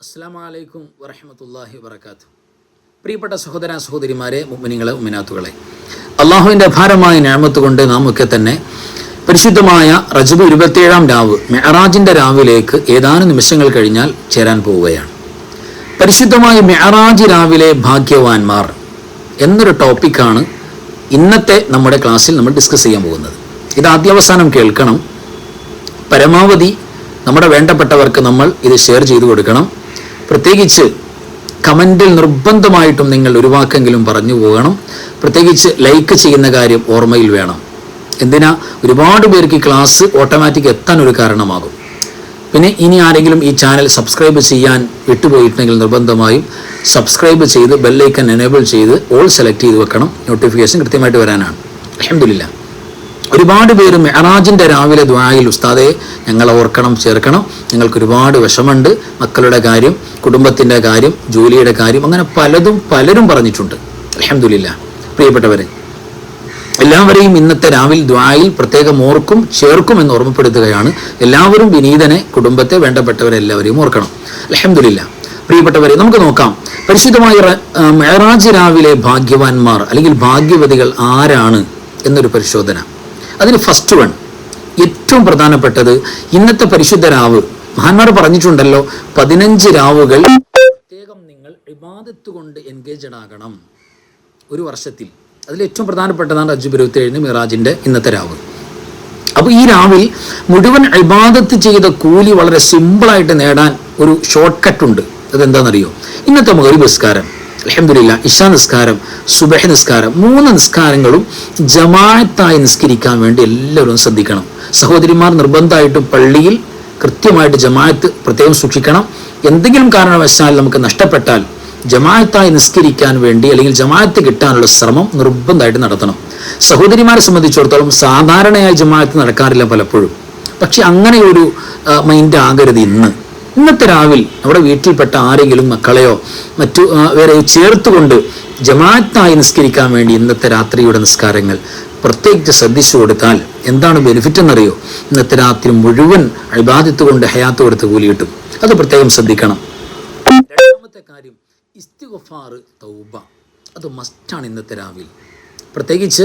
അസ്സാം വലൈക്കും വറഹമത്തല്ലാഹി വബർക്കാത്തു പ്രിയപ്പെട്ട സഹോദര സഹോദരിമാരെ മുമ്മിനിങ്ങളെ ഉമ്മിനാത്തുകളെ അള്ളാഹുവിന്റെ അപാരമായ ഞാമത്ത് കൊണ്ട് നാം ഒക്കെ തന്നെ പരിശുദ്ധമായ റജബ് ഇരുപത്തിയേഴാം രാവ് മെഹറാജിന്റെ രാവിലേക്ക് ഏതാനും നിമിഷങ്ങൾ കഴിഞ്ഞാൽ ചേരാൻ പോവുകയാണ്. പരിശുദ്ധമായ മെഹറാജ് രാവിലെ ഭാഗ്യവാന്മാർ എന്നൊരു ടോപ്പിക്കാണ് ഇന്നത്തെ നമ്മുടെ ക്ലാസ്സിൽ നമ്മൾ ഡിസ്കസ് ചെയ്യാൻ പോകുന്നത്. ഇത് ആദ്യാവസാനം കേൾക്കണം. പരമാവധി നമ്മുടെ വേണ്ടപ്പെട്ടവർക്ക് നമ്മൾ ഇത് ഷെയർ ചെയ്തു കൊടുക്കണം. പ്രത്യേകിച്ച് കമന്റിൽ നിർബന്ധമായിട്ടും നിങ്ങൾ ഒരു വാക്കെങ്കിലും പറഞ്ഞു പോകണം. പ്രത്യേകിച്ച് ലൈക്ക് ചെയ്യുന്ന കാര്യം ഓർമ്മയിൽ വേണം. എന്തിനാ? ഒരുപാട് പേർക്ക് ക്ലാസ് ഓട്ടോമാറ്റിക് എത്താൻ ഒരു കാരണമാകും. പിന്നെ ഇനി ആരെങ്കിലും ഈ ചാനൽ സബ്സ്ക്രൈബ് ചെയ്യാൻ വിട്ടുപോയിട്ടുണ്ടെങ്കിൽ നിർബന്ധമായും സബ്സ്ക്രൈബ് ചെയ്ത് ബെല്ലൈക്കൻ എനേബിൾ ചെയ്ത് ഓൾ സെലക്ട് ചെയ്ത് വെക്കണം. നോട്ടിഫിക്കേഷൻ കൃത്യമായിട്ട് വരാനാണ്. അലഹമില്ല ഒരുപാട് പേര് മെഹറാജിന്റെ രാവിലെ ദ്വായിൽ ഉസ്താദെ ഞങ്ങൾ ഓർക്കണം ചേർക്കണം. ഞങ്ങൾക്ക് ഒരുപാട് വിഷമമുണ്ട്. മക്കളുടെ കാര്യം കുടുംബത്തിന്റെ കാര്യം ജോലിയുടെ കാര്യം അങ്ങനെ പലതും പലരും പറഞ്ഞിട്ടുണ്ട്. അലഹമില്ല പ്രിയപ്പെട്ടവരെ എല്ലാവരെയും ഇന്നത്തെ രാവിലെ ദ്വായിൽ പ്രത്യേകം ഓർക്കും ചേർക്കും എന്ന് ഓർമ്മപ്പെടുത്തുകയാണ്. എല്ലാവരും വിനീതനെ കുടുംബത്തെ വേണ്ടപ്പെട്ടവരെ എല്ലാവരെയും ഓർക്കണം. അലഹമില്ല പ്രിയപ്പെട്ടവരെ നമുക്ക് നോക്കാം. പരിശുദ്ധമായ മെഹറാജ് രാവിലെ ഭാഗ്യവാന്മാർ അല്ലെങ്കിൽ ഭാഗ്യവതികൾ ആരാണ് എന്നൊരു പരിശോധന. അതിന് ഫസ്റ്റ് വൺ ഏറ്റവും പ്രധാനപ്പെട്ടത് ഇന്നത്തെ പരിശുദ്ധ രാവ്. മഹാന്മാർ പറഞ്ഞിട്ടുണ്ടല്ലോ പതിനഞ്ച് രാവുകൾ പ്രത്യേകം നിങ്ങൾ ഇബാദത്ത് കൊണ്ട് എൻഗേജഡ് ആകണം. ഒരു വർഷത്തിൽ. അതിൽ ഏറ്റവും പ്രധാനപ്പെട്ടതാണ് അജുബ് ഇരുപത്തി ഏഴിന് മിറാജിന്റെ ഇന്നത്തെ രാവ്. അപ്പോൾ ഈ രാവിൽ മുഴുവൻ ഇബാദത്ത് ചെയ്ത കൂലി വളരെ സിമ്പിളായിട്ട് നേടാൻ ഒരു ഷോർട്ട് കട്ട് ഉണ്ട്. അതെന്താണെന്നറിയോ? ഇന്നത്തെ മകരി നിസ്കാരം അലഹമില്ല ഇഷ നിസ്കാരം സുബഹ് നിസ്കാരം മൂന്ന് നിസ്കാരങ്ങളും ജമാഅത്തായി നിസ്കരിക്കാൻ വേണ്ടി എല്ലാവരും ശ്രദ്ധിക്കണം. സഹോദരിമാർ നിർബന്ധമായിട്ടും പള്ളിയിൽ കൃത്യമായിട്ട് ജമാഅത്ത് പ്രത്യേകം സൂക്ഷിക്കണം. എന്തെങ്കിലും കാരണവശാൽ നമുക്ക് നഷ്ടപ്പെട്ടാൽ ജമാഅത്തായി നിസ്കരിക്കാൻ വേണ്ടി അല്ലെങ്കിൽ ജമാഅത്ത് കിട്ടാനുള്ള ശ്രമം നിർബന്ധമായിട്ട് നടത്തണം. സഹോദരിമാരെ സംബന്ധിച്ചിടത്തോളം സാധാരണയായി ജമാഅത്ത് നടക്കാറില്ല പലപ്പോഴും. പക്ഷെ അങ്ങനെ ഒരു മൈൻഡ് ആകരുത് ഇന്ന്. ഇന്നത്തെ രാവിൽ അവിടെ വീട്ടിൽപ്പെട്ട ആരെങ്കിലും മക്കളെയോ മറ്റു വേറെ ചേർത്തുകൊണ്ട് ജമാഅത്തായി നിസ്കരിക്കാൻ വേണ്ടി ഇന്നത്തെ രാത്രിയുടെ നിസ്കാരങ്ങൾ പ്രത്യേകിച്ച് ശ്രദ്ധിച്ചു കൊടുത്താൽ എന്താണ് ബെനിഫിറ്റ് എന്നറിയോ? ഇന്നത്തെ രാത്രി മുഴുവൻ അഴിബാദിത്ത് കൊണ്ട് ഹയാത്ത് കൊടുത്ത് കൂലി കിട്ടും. അത് പ്രത്യേകം ശ്രദ്ധിക്കണം. രണ്ടാമത്തെ കാര്യം ഇസ്തിഗഫാർ തൗബ. അത് മസ്റ്റാണ് ഇന്നത്തെ രാവിലെ പ്രത്യേകിച്ച്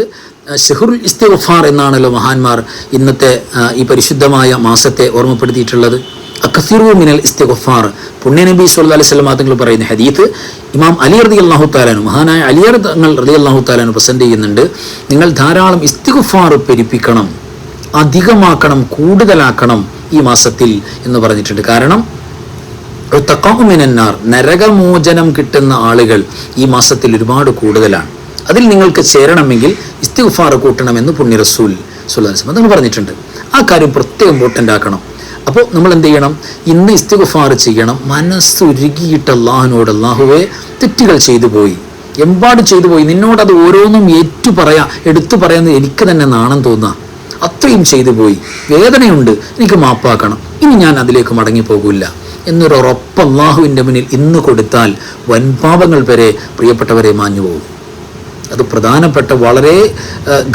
ഷെഹുറുൽ ഇസ്തിഗഫാർ എന്നാണല്ലോ മഹാന്മാർ ഇന്നത്തെ ഈ പരിശുദ്ധമായ മാസത്തെ ഓർമ്മപ്പെടുത്തിയിട്ടുള്ളത്. അക്കസിറു മിനൽ ഇസ്തിഗഫാർ. പുണ്യനബി സല്ലല്ലാഹു അലൈഹി വസല്ലം തങ്ങൾ പറയുന്ന ഹദീത്ത് ഇമാം അലി റതി അള്ളാഹു താലാനു മഹാനായ അലി തങ്ങൾ റതി അള്ളാഹു താലാനു പ്രസന്റ് ചെയ്യുന്നുണ്ട്. നിങ്ങൾ ധാരാളം ഇസ്തിഗഫാർ പെരുപ്പിക്കണം അധികമാക്കണം കൂടുതലാക്കണം ഈ മാസത്തിൽ എന്ന് പറഞ്ഞിട്ടുണ്ട്. കാരണം തക്കാമിനാർ നരകമോചനം കിട്ടുന്ന ആളുകൾ ഈ മാസത്തിൽ ഒരുപാട് കൂടുതലാണ്. അതിൽ നിങ്ങൾക്ക് ചേരണമെങ്കിൽ ഇസ്തിഗ്ഫാർ കൂട്ടണമെന്ന് പുണ്യ റസൂൽ സുല്ലാസ്ലം നിങ്ങൾ പറഞ്ഞിട്ടുണ്ട്. ആ കാര്യം പ്രത്യേകം ഇമ്പോർട്ടന്റ് ആക്കണം. അപ്പോൾ നമ്മൾ എന്ത് ചെയ്യണം? ഇന്ന് ഇസ്തിഗുഫാർ ചെയ്യണം. മനസ്സുരുകിയിട്ട് അള്ളാഹുവിനോട് അള്ളാഹുവെ തെറ്റുകൾ ചെയ്തു പോയി. എമ്പാട് ചെയ്തു പോയി. നിന്നോട് അത് ഓരോന്നും ഏറ്റു പറയാ എടുത്തു പറയാന്ന് എനിക്ക് തന്നെ നാണം തോന്നുക അത്രയും ചെയ്തു പോയി. വേദനയുണ്ട്. എനിക്ക് മാപ്പാക്കണം. ഇനി ഞാൻ അതിലേക്ക് മടങ്ങി പോകില്ല എന്നൊരു ഉറപ്പ് അള്ളാഹുവിന്റെ മുന്നിൽ ഇന്ന് കൊടുത്താൽ വൻപാപങ്ങൾ വരെ പ്രിയപ്പെട്ടവരെ മാഞ്ഞു പോകും. അത് പ്രധാനപ്പെട്ട വളരെ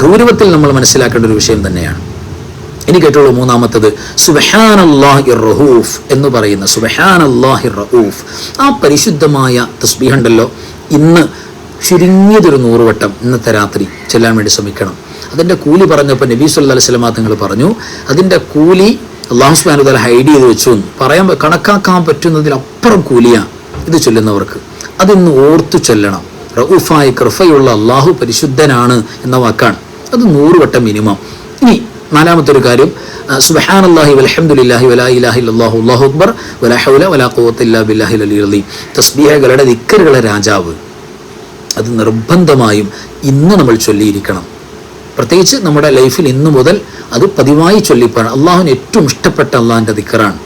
ഗൗരവത്തിൽ നമ്മൾ മനസ്സിലാക്കേണ്ട ഒരു വിഷയം തന്നെയാണ്. ഇനി കേട്ടോളൂ മൂന്നാമത്തത്. സുബഹാൻ അള്ളാഹി റഹൂഫ് എന്ന് പറയുന്ന സുബഹാൻ അള്ളാഹി റഹൂഫ് ആ പരിശുദ്ധമായ തസ്ബീഹുണ്ടല്ലോ. ഇന്ന് ചുരുങ്ങിയതൊരു നൂറുവട്ടം ഇന്നത്തെ രാത്രി ചെല്ലാൻ വേണ്ടി ശ്രമിക്കണം. അതിന്റെ കൂലി പറഞ്ഞപ്പോൾ നബീ സല്ലാ അലൈഹി തങ്ങൾ പറഞ്ഞു അതിന്റെ കൂലി അള്ളാഹു സുബാനു തല ഹൈഡ് ചെയ്ത് വെച്ചു പറയാൻ കണക്കാക്കാൻ പറ്റുന്നതിലപ്പുറം കൂലിയാണ് ഇത് ചൊല്ലുന്നവർക്ക്. അതിന്ന് ഓർത്തു ചൊല്ലണം. റഊഫായ കൃഫയുള്ള അള്ളാഹു പരിശുദ്ധനാണ് എന്ന വാക്കാണ്. അത് നൂറുവട്ടം മിനിമം. ഇനി നാലാമത്തെ ഒരു കാര്യം അള്ളാഹി വലഹമുല്ലാഹി വലാ ഇലാഹി അല്ലാഹു അല്ലാഹു അക്ബർ വലാ ഹൗല വലാ ഖുവത്ത ബില്ലാഹി അലി അലീം തസ്ബീഹകളുടെ ദിക്കറുകളെ രാജാവ്. അത് നിർബന്ധമായും ഇന്ന് നമ്മൾ ചൊല്ലിയിരിക്കണം. പ്രത്യേകിച്ച് നമ്മുടെ ലൈഫിൽ ഇന്നു മുതൽ അത് പതിവായി ചൊല്ലിപ്പാണ്. അള്ളാഹുവിന് ഏറ്റവും ഇഷ്ടപ്പെട്ട അള്ളാഹിന്റെ ദിക്കറാണ്.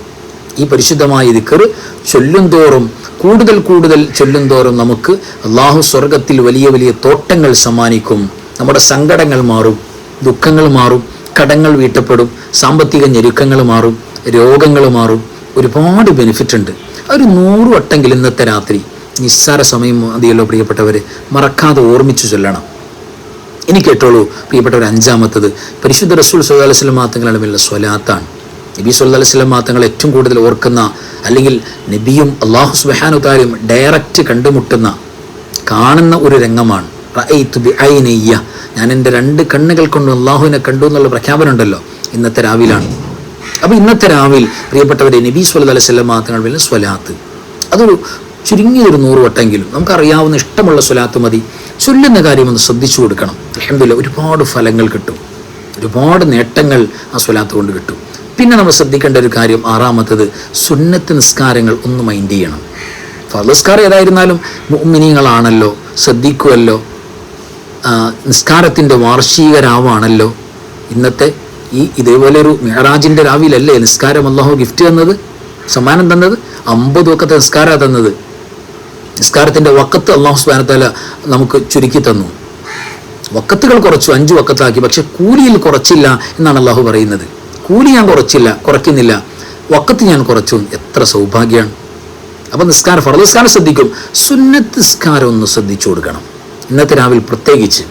ഈ പരിശുദ്ധമായ ദിക്കർ ചൊല്ലും തോറും കൂടുതൽ കൂടുതൽ ചൊല്ലും തോറും നമുക്ക് അള്ളാഹു സ്വർഗത്തിൽ വലിയ വലിയ തോട്ടങ്ങൾ സമ്മാനിക്കും. നമ്മുടെ സങ്കടങ്ങൾ മാറും ദുഃഖങ്ങൾ മാറും. കടങ്ങൾ വീട്ടപ്പെടും സാമ്പത്തിക ഞെരുക്കങ്ങൾ മാറും രോഗങ്ങൾ മാറും. ഒരുപാട് ബെനിഫിറ്റ് ഉണ്ട്. ഒരു നൂറ് വട്ടെങ്കിലും ഇന്നത്തെ രാത്രി നിസ്സാര സമയം മതിയല്ലോ പ്രിയപ്പെട്ടവരെ. മറക്കാതെ ഓർമ്മിച്ചു ചൊല്ലണം. ഇനി കേട്ടോളൂ പ്രിയപ്പെട്ടവർ അഞ്ചാമത്തത്. പരിശുദ്ധ റസൂൽ സുല്ലാ വസ്ലം തങ്ങളുടെ മേലുള്ള സ്വലാത്താണ്. നബി സുല്ലാ അലൈഹി വസല്ലം ഏറ്റവും കൂടുതൽ ഓർക്കുന്ന അല്ലെങ്കിൽ നബിയും അള്ളാഹു സുബ്ഹാനഹു താലും ഡയറക്റ്റ് കണ്ടുമുട്ടുന്ന കാണുന്ന ഒരു രംഗമാണ്. ബിഐനയ്യ ഞാൻ എന്റെ രണ്ട് കണ്ണുകൾ കൊണ്ട് അള്ളാഹുവിനെ കണ്ടു എന്നുള്ള പ്രഖ്യാപനം ഉണ്ടല്ലോ. ഇന്നത്തെ രാവിലാണ്. അപ്പോൾ ഇന്നത്തെ രാവിൽ പ്രിയപ്പെട്ടവരെ നബി സല്ലല്ലാഹു അലൈഹി വസല്ലം തങ്ങൾ വലിയ സ്വലാത്ത്. അതൊരു ചുരുങ്ങിയൊരു നൂറ് വട്ടെങ്കിലും നമുക്കറിയാവുന്ന ഇഷ്ടമുള്ള സ്വലാത്ത് മതി. ചൊല്ലുന്ന കാര്യം ഒന്ന് ശ്രദ്ധിച്ചു കൊടുക്കണം. അലഹമില്ല ഒരുപാട് ഫലങ്ങൾ കിട്ടും. ഒരുപാട് നേട്ടങ്ങൾ ആ സ്വലാത്ത് കൊണ്ട് കിട്ടും. പിന്നെ നമ്മൾ ശ്രദ്ധിക്കേണ്ട ഒരു കാര്യം ആറാമത്തത് സുന്നത്ത് നിസ്കാരങ്ങൾ ഒന്ന് മൈൻഡ് ചെയ്യണം. ഫലസ്കാരം ഏതായിരുന്നാലും മിനിങ്ങളാണല്ലോ ശ്രദ്ധിക്കുമല്ലോ നിസ്കാരത്തിന്റെ വാർഷിക രാവാണല്ലോ ഇന്നത്തെ ഈ ഇതേപോലെ ഒരു മെഹറാജിന്റെ രാവിലല്ലേ നിസ്കാരം അള്ളാഹു ഗിഫ്റ്റ് തന്നത്? സമ്മാനം തന്നത്? അമ്പത് വക്കത്തെ നിസ്കാരമാണ് തന്നത്. നിസ്കാരത്തിന്റെ വക്കത്ത് അള്ളാഹു സ്മാനത്താല നമുക്ക് ചുരുക്കി തന്നു. വക്കത്തുകൾ കുറച്ചു അഞ്ച് വക്കത്താക്കി പക്ഷെ കൂലിയിൽ കുറച്ചില്ല എന്നാണ് അള്ളാഹു പറയുന്നത്. കൂലി ഞാൻ കുറച്ചില്ല കുറയ്ക്കുന്നില്ല. വക്കത്ത് ഞാൻ കുറച്ചു എത്ര സൗഭാഗ്യമാണ് അപ്പം നിസ്കാരം ഫറ നിസ്കാരം ശ്രദ്ധിക്കും. സുന്നത്ത് നിസ്കാരം ഒന്ന് ശ്രദ്ധിച്ചു കൊടുക്കണം. ഇന്നത്തെ രാവിലെ പ്രത്യേകിച്ച്.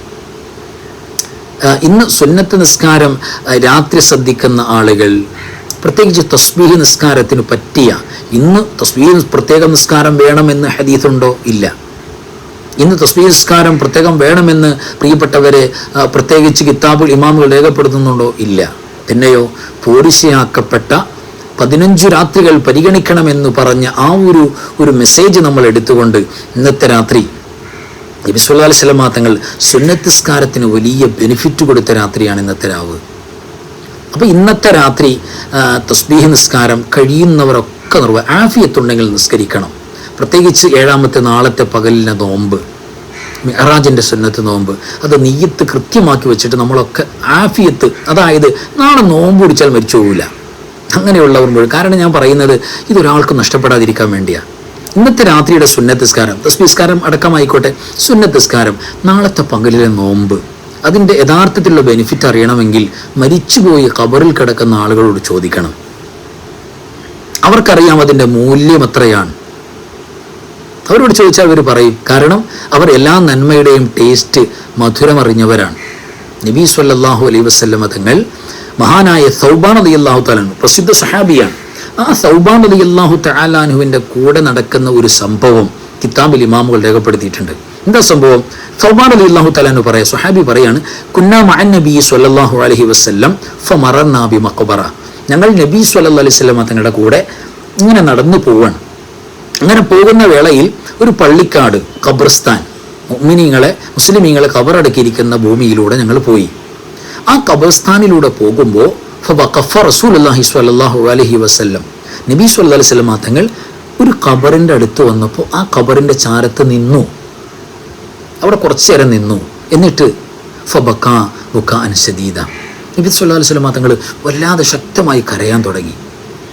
ഇന്ന് സുന്നത്ത് നിസ്കാരം രാത്രി ശ്രദ്ധിക്കുന്ന ആളുകൾ പ്രത്യേകിച്ച് തസ്ബീഹ് നിസ്കാരത്തിന് പറ്റിയ ഇന്ന് തസ്ബീഹ് പ്രത്യേക നിസ്കാരം വേണമെന്ന് ഹദീസുണ്ടോ? ഇല്ല. ഇന്ന് തസ്ബീഹ് നിസ്കാരം പ്രത്യേകം വേണമെന്ന് പ്രിയപ്പെട്ടവരെ പ്രത്യേകിച്ച് കിതാബുൽ ഇമാമുകൾ രേഖപ്പെടുത്തുന്നുണ്ടോ? ഇല്ല. പിന്നെയോ പോരിശയാക്കപ്പെട്ട പതിനഞ്ചു രാത്രികൾ പരിഗണിക്കണമെന്ന് പറഞ്ഞ ആ ഒരു ഒരു മെസ്സേജ് നമ്മൾ എടുത്തുകൊണ്ട് ഇന്നത്തെ രാത്രി നബി സല്ലല്ലാഹു അലൈഹി വസല്ലം തങ്ങൾ സുന്നത്തിസ്കാരത്തിന് വലിയ ബെനിഫിറ്റ് കൊടുത്ത രാത്രിയാണ് ഇന്നത്തെ രാവ്. അപ്പോൾ ഇന്നത്തെ രാത്രി തസ്ബീഹ് നിസ്കാരം കഴിയുന്നവരൊക്കെ നിർവ ആഫിയത്തുണ്ടെങ്കിൽ നിസ്കരിക്കണം. പ്രത്യേകിച്ച് ഏഴാമത്തെ നാളത്തെ പകലിലെ നോമ്പ് മെഹറാജിന്റെ സുന്നത്ത് നോമ്പ് അത് നെയ്യത്ത് കൃത്യമാക്കി വെച്ചിട്ട് നമ്മളൊക്കെ ആഫിയത്ത് അതായത് നാളെ നോമ്പ് പിടിച്ചാൽ മരിച്ചു പോകില്ല അങ്ങനെയുള്ളവർ മുഴുവൻ കാരണം ഞാൻ പറയുന്നത് ഇതൊരാൾക്ക് നഷ്ടപ്പെടാതിരിക്കാൻ വേണ്ടിയാണ് ഇന്നത്തെ രാത്രിയുടെ സുന്നത്തിസ്കാരം തസ്മിസ്കാരം അടക്കമായിക്കോട്ടെ. സുന്നത്തിസ്കാരം നാളത്തെ പകലിലെ നോമ്പ്. അതിന്റെ യഥാർത്ഥത്തിലുള്ള ബെനിഫിറ്റ് അറിയണമെങ്കിൽ മരിച്ചുപോയി ഖബറിൽ കിടക്കുന്ന ആളുകളോട് ചോദിക്കണം. അവർക്കറിയാം അതിന്റെ മൂല്യം എത്രയാണ്. അവരോട് ചോദിച്ചാൽ അവർ പറയും കാരണം അവർ എല്ലാ നന്മയുടെയും ടേസ്റ്റ് മധുരമറിഞ്ഞവരാണ്. നബി അല്ലാഹു അലൈഹി വസല്ലമ തങ്ങൾ മഹാനായ സൗബാൻ അലി അള്ളാഹു തലാണ് പ്രസിദ്ധ സഹാബിയാണ്. ആ സൗബാൻ അലി അള്ളാഹു തലാനുവിന്റെ കൂടെ നടക്കുന്ന ഒരു സംഭവം കിതാബിൽ ഇമാമുകൾ രേഖപ്പെടുത്തിയിട്ടുണ്ട്. എന്താ സംഭവം? സൗബാൻ അലി അള്ളാഹു തലാനു പറയാം സുഹാബി പറയാണ് കുന്നാ മഅൻ നബി സല്ലല്ലാഹു അലൈഹി വസല്ലം ഫമറന്നാ ബി മഖബറ ഞങ്ങൾ നബി സല്ലല്ലാഹു അലൈഹി വസല്ലമ തങ്ങളുടെ കൂടെ ഇങ്ങനെ നടന്നു പോവാണ്. അങ്ങനെ പോകുന്ന വേളയിൽ ഒരു പള്ളിക്കാട് ഖബർസ്ഥാൻ മുഅ്മിനീങ്ങളെ മുസ്ലിമീങ്ങളെ കബറടക്കിയിരിക്കുന്ന ഭൂമിയിലൂടെ ഞങ്ങൾ പോയി. ആ ഖബർസ്ഥാനിലൂടെ പോകുമ്പോൾ വസല്ലം. നബി സ്വല്ലല്ലാഹു അലൈഹി തങ്ങൾ ഒരു കബറിന്റെ അടുത്ത് വന്നപ്പോൾ ആ കബറിന്റെ ചാരത്ത് നിന്നു. അവിടെ കുറച്ച് നേരം നിന്നു. എന്നിട്ട് ഫബക്ക ബുക്ക അൻസദീദ നബി സല്ലല്ലാഹു അലൈഹി തങ്ങൾ വല്ലാതെ ശക്തമായി കരയാൻ തുടങ്ങി.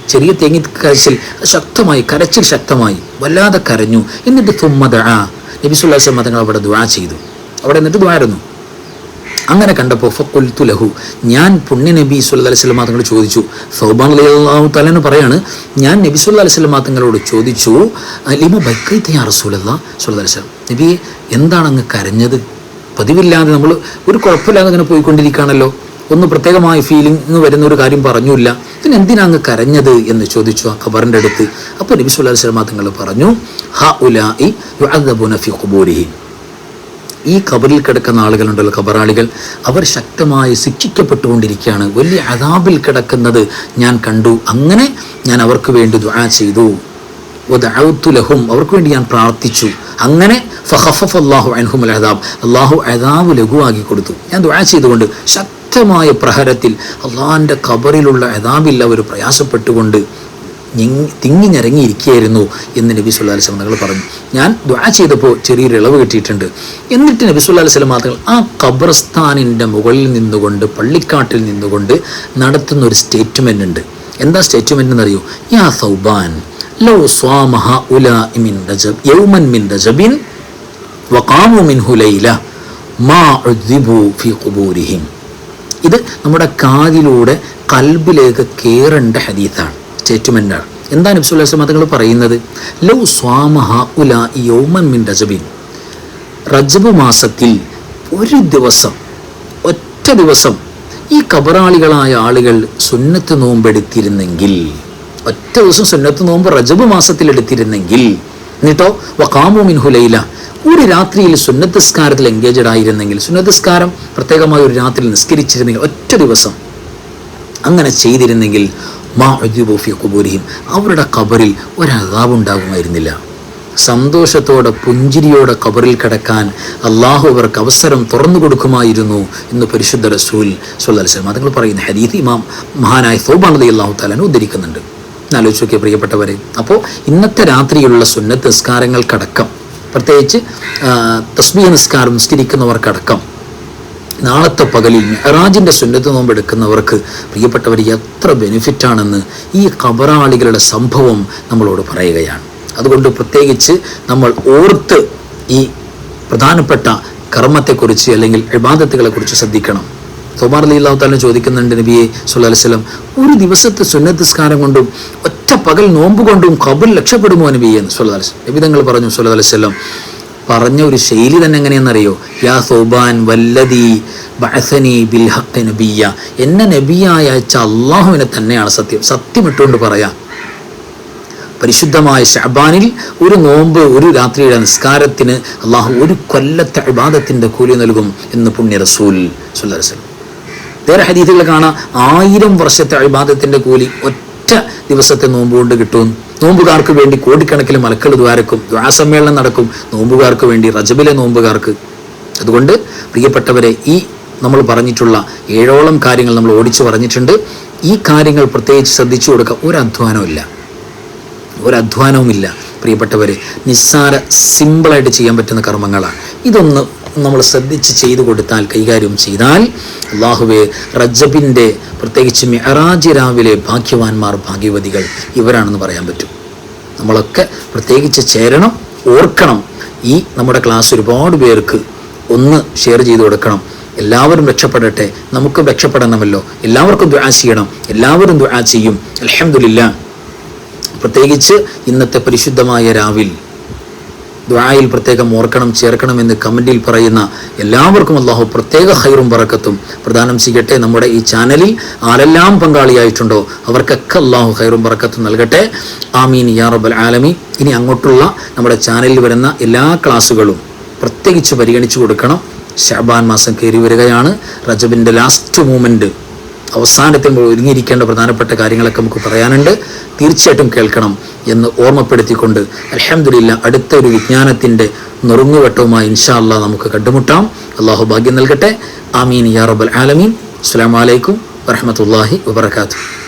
ചെറിയ തേങ്ങി കരച്ചിൽ ശക്തമായി കരച്ചിൽ ശക്തമായി വല്ലാതെ കരഞ്ഞു. എന്നിട്ട് തുമ്മദ നബി അലൈഹി തങ്ങൾ അവിടെ ദുആ ചെയ്തു. അവിടെ എന്നിട്ട് ദ്വാരുന്നു അങ്ങനെ കണ്ടപ്പോൾ ഫക്കുൽത്തു ലഹു. ഞാൻ പുണ്യ നബി സുല്ലാ അലൈഹി വസല്ലം തങ്ങളോട് ചോദിച്ചു. സൗബാൻ അള്ളാഹു തലന് പറയാണ് ഞാൻ നബി സുല്ലാ അലൈഹി വസല്ലം തങ്ങളോട് ചോദിച്ചു അലിമ ബൈക്കൈത്ത യാ റസൂലല്ലാ സുല്ലാ അലൈഹി സ്വലം നബിയെ എന്താണ് അങ്ങ് കരഞ്ഞത്? പതിവില്ലാതെ നമ്മൾ ഒരു കുഴപ്പമില്ലാതെ അങ്ങനെ പോയിക്കൊണ്ടിരിക്കുകയാണല്ലോ. ഒന്ന് പ്രത്യേകമായ ഫീലിംഗ് വരുന്ന ഒരു കാര്യം പറഞ്ഞില്ല. പിന്നെ എന്തിനാ അങ്ങ് കരഞ്ഞത്? എന്ന് ചോദിച്ചു ആ ഖബറിന്റെ അടുത്ത്. അപ്പോൾ നബി സുല്ലാ അലൈഹി വസല്ലം തങ്ങൾ പറഞ്ഞു ഹ ഇ ഫി ഖുബൂരിഹിം. ഈ ഖബറിൽ കിടക്കുന്ന ആളുകളുണ്ടല്ലോ ഖബറാളികൾ. അവർ ശക്തമായി ശിക്ഷിക്കപ്പെട്ടുകൊണ്ടിരിക്കുകയാണ്. വലിയ അതാബിൽ കിടക്കുന്നത് ഞാൻ കണ്ടു. അങ്ങനെ ഞാൻ അവർക്ക് വേണ്ടി ദുആ ചെയ്തു. ലഹും. അവർക്ക് വേണ്ടി ഞാൻ പ്രാർത്ഥിച്ചു. അങ്ങനെ ഫഖഫഫ അള്ളാഹു അൻഹും അൽ അല്ലാഹു അദാബ് ലഘുവാക്കി കൊടുത്തു. ഞാൻ ദുആ ചെയ്തുകൊണ്ട് ശക്തമായ പ്രഹരത്തിൽ അള്ളാഹിന്റെ ഖബറിലുള്ള അദാബിൽ അവർ പ്രയാസപ്പെട്ടുകൊണ്ട് തിങ്ങി ഞരങ്ങിയിരിക്കുകയായിരുന്നു എന്ന് നബി സുല്ലാ അലൈഹി സ്വലം തങ്ങൾ പറഞ്ഞു. ഞാൻ ദ്വാ ചെയ്തപ്പോൾ ചെറിയൊരു ഇളവ് കിട്ടിയിട്ടുണ്ട്. എന്നിട്ട് നബി സുല്ലാ അലൈഹി സ്വലം തങ്ങൾ ആ ഖബർസ്ഥാനിന്റെ മുകളിൽ നിന്നുകൊണ്ട് പള്ളിക്കാട്ടിൽ നിന്നുകൊണ്ട് നടത്തുന്ന ഒരു സ്റ്റേറ്റ്മെന്റ് ഉണ്ട്. എന്താ സ്റ്റേറ്റ്മെന്റ് എന്നറിയോ? യാ സൗബാൻ ലോ സ്വാമഹ ഉല റജബ് യൗമൻ മിൻ റജബിൻ വഖാമു മിൻ ഹുലൈല മാ ഉദ്ദിബു ഫി ഖുബൂരിഹിം. ഇത് നമ്മുടെ കാതിലൂടെ കൽബിലേക്ക് കയറേണ്ട ഹദീത്താണ് സ്റ്റേറ്റ്മെന്റാണ് എന്താണ് നബ്സുല്ലാസ് മതങ്ങൾ പറയുന്നത്? ലൗ സ്വാമഹ ഉല യൗമൻ മിൻ റജബിൻ. റജബ് മാസത്തിൽ ഒരു ദിവസം ഒറ്റ ദിവസം ഈ കബറാളികളായ ആളുകൾ സുന്നത്ത് നോമ്പെടുത്തിരുന്നെങ്കിൽ ഒറ്റ ദിവസം സുന്നത്ത് നോമ്പ് റജബ് മാസത്തിൽ എടുത്തിരുന്നെങ്കിൽ എന്നിട്ടോ വക്കാമു മിൻഹുലയില ഒരു രാത്രിയിൽ സുന്നത്തസ്കാരത്തിൽ എൻഗേജഡ് ആയിരുന്നെങ്കിൽ സുന്നത്തസ്കാരം പ്രത്യേകമായി ഒരു രാത്രിയിൽ നിസ്കരിച്ചിരുന്നെങ്കിൽ ഒറ്റ ദിവസം അങ്ങനെ ചെയ്തിരുന്നെങ്കിൽ മാ കുബൂരിയും അവരുടെ കബറിൽ ഒരകാവുണ്ടാകുമായിരുന്നില്ല സന്തോഷത്തോടെ പുഞ്ചിരിയോടെ കബറിൽ കിടക്കാൻ അള്ളാഹു അവർക്ക് അവസരം തുറന്നു കൊടുക്കുമായിരുന്നു എന്ന് പരിശുദ്ധ റസൂൽ സുല്ലാസ്ലം അതുങ്ങൾ പറയുന്ന ഹരീത് ഇമാം മഹാനായ സോബാനദി അള്ളാഹു താലാൻ ഉദ്ധരിക്കുന്നുണ്ട്. ആലോചിച്ച് നോക്കിയ പ്രിയപ്പെട്ടവരെ. അപ്പോൾ ഇന്നത്തെ രാത്രിയിലുള്ള സുന്നത്ത് നിസ്കാരങ്ങൾക്കടക്കം പ്രത്യേകിച്ച് തസ്ബീഹ് നിസ്കാരം നിസ്കരിക്കുന്നവർക്കടക്കം നാളത്തെ പകലിൽ മെഹറാജിന്റെ സുന്നത്ത് നോമ്പെടുക്കുന്നവർക്ക് പ്രിയപ്പെട്ടവർ എത്ര ബെനിഫിറ്റാണെന്ന് ഈ കബറാളികളുടെ സംഭവം നമ്മളോട് പറയുകയാണ്. അതുകൊണ്ട് പ്രത്യേകിച്ച് നമ്മൾ ഓർത്ത് ഈ പ്രധാനപ്പെട്ട കർമ്മത്തെക്കുറിച്ച് അല്ലെങ്കിൽ ഇബാദത്തുകളെക്കുറിച്ച് ശ്രദ്ധിക്കണം. തോമാർ അലി അള്ളാഹു ചോദിക്കുന്നുണ്ട് നബിയെ സുല്ലാ വസ്ലം ഒരു ദിവസത്തെ സുന്നത്തസ്കാരം കൊണ്ടും ഒറ്റ പകൽ നോമ്പ് കൊണ്ടും കബൽ രക്ഷപ്പെടുമോ നബിയെന്ന് സുല്ലാ നബി നബിതങ്ങൾ പറഞ്ഞു സുല്ലാ വസ്ലം പറഞ്ഞ ഒരു ശൈലി തന്നെ എങ്ങനെയെന്നറിയോ? യാ സോബാൻ വല്ലതി ബഅസനി ബിൽ ഹഖ് നബിയ എന്നെ നബിയായ അയച്ച അള്ളാഹുവിനെ തന്നെയാണ് സത്യം. സത്യം ഇട്ടുകൊണ്ട് പറയാം. പരിശുദ്ധമായ ഷഹബാനിൽ ഒരു നോമ്പ് ഒരു രാത്രിയുടെ നിസ്കാരത്തിന് അള്ളാഹു ഒരു കൊല്ലത്തെ ഇബാദത്തിന്റെ കൂലി നൽകും എന്ന് പുണ്യ റസൂൽ സുല്ലം വേറെ ഹരീതികൾ കാണാം. ആയിരം വർഷത്തെ ഇബാദത്തിന്റെ കൂലി ഒറ്റ ദിവസത്തെ നോമ്പ് കൊണ്ട് കിട്ടും. നോമ്പുകാർക്ക് വേണ്ടി കോടിക്കണക്കിന് മലക്കൾ ദ്വാരക്കും ദ്വാസമ്മേളനം നടക്കും നോമ്പുകാർക്ക് വേണ്ടി റജബിലെ നോമ്പുകാർക്ക്. അതുകൊണ്ട് പ്രിയപ്പെട്ടവരെ ഈ നമ്മൾ പറഞ്ഞിട്ടുള്ള ഏഴോളം കാര്യങ്ങൾ നമ്മൾ ഓടിച്ചു പറഞ്ഞിട്ടുണ്ട്. ഈ കാര്യങ്ങൾ പ്രത്യേകിച്ച് ശ്രദ്ധിച്ചു കൊടുക്കുക ഒരു അധ്വാനമില്ല ഒരധ്വാനവുമില്ല പ്രിയപ്പെട്ടവരെ. നിസ്സാര സിമ്പിളായിട്ട് ചെയ്യാൻ പറ്റുന്ന കർമ്മങ്ങളാണ്. ഇതൊന്ന് നമ്മൾ ശ്രദ്ധിച്ച് ചെയ്തു കൊടുത്താൽ കൈകാര്യം ചെയ്താൽ അള്ളാഹുവെ റജബിന്റെ പ്രത്യേകിച്ച് മെഹറാജ് രാവിലെ ഭാഗ്യവാന്മാർ ഭാഗ്യവതികൾ ഇവരാണെന്ന് പറയാൻ പറ്റും. നമ്മളൊക്കെ പ്രത്യേകിച്ച് ചേരണം ഓർക്കണം. ഈ നമ്മുടെ ക്ലാസ് ഒരുപാട് പേർക്ക് ഒന്ന് ഷെയർ ചെയ്ത് കൊടുക്കണം. എല്ലാവരും രക്ഷപ്പെടട്ടെ. നമുക്ക് രക്ഷപ്പെടണമല്ലോ. എല്ലാവർക്കും ദുആ ചെയ്യണം. എല്ലാവരും ദുആ ചെയ്യും. അലഹമില്ല പ്രത്യേകിച്ച് ഇന്നത്തെ പരിശുദ്ധമായ രാവിൽ ദ്വായിൽ പ്രത്യേകം ഓർക്കണം ചേർക്കണം എന്ന് കമന്റിൽ പറയുന്ന എല്ലാവർക്കും അള്ളാഹു പ്രത്യേക ഹൈറും പറക്കത്തും പ്രദാനം ചെയ്യട്ടെ നമ്മുടെ ഈ ചാനലിൽ ആരെല്ലാം പങ്കാളിയായിട്ടുണ്ടോ അവർക്കൊക്കെ അള്ളാഹു ഹൈറും പറക്കത്തും നൽകട്ടെ. ആമീൻ യാ റബ്ബൽ ആലമീൻ. ഇനി അങ്ങോട്ടുള്ള നമ്മുടെ ചാനലിൽ വരുന്ന എല്ലാ ക്ലാസ്സുകളും പ്രത്യേകിച്ച് പരിഗണിച്ചു കൊടുക്കണം. ഷാബാൻ മാസം കയറി വരികയാണ്. റജബിന്റെ ലാസ്റ്റ് മൂമെന്റ് അവസാനത്തിൽ നമ്മൾ ഒരുങ്ങിയിരിക്കേണ്ട പ്രധാനപ്പെട്ട കാര്യങ്ങളൊക്കെ നമുക്ക് പറയാനുണ്ട്. തീർച്ചയായിട്ടും കേൾക്കണം എന്ന് ഓർമ്മപ്പെടുത്തിക്കൊണ്ട് അലഹമില്ല അടുത്ത ഒരു വിജ്ഞാനത്തിന്റെ നുറുങ്ങുവട്ടവുമായി ഇൻഷാ അല്ലാ നമുക്ക് കണ്ടുമുട്ടാം. അള്ളാഹു ഭാഗ്യം നൽകട്ടെ. ആമീൻ യാ റബ്ബൽ ആലമീൻ. അസ്സാം വലൈക്കും വരഹമത്തല്ലാഹി വബർക്കാത്തു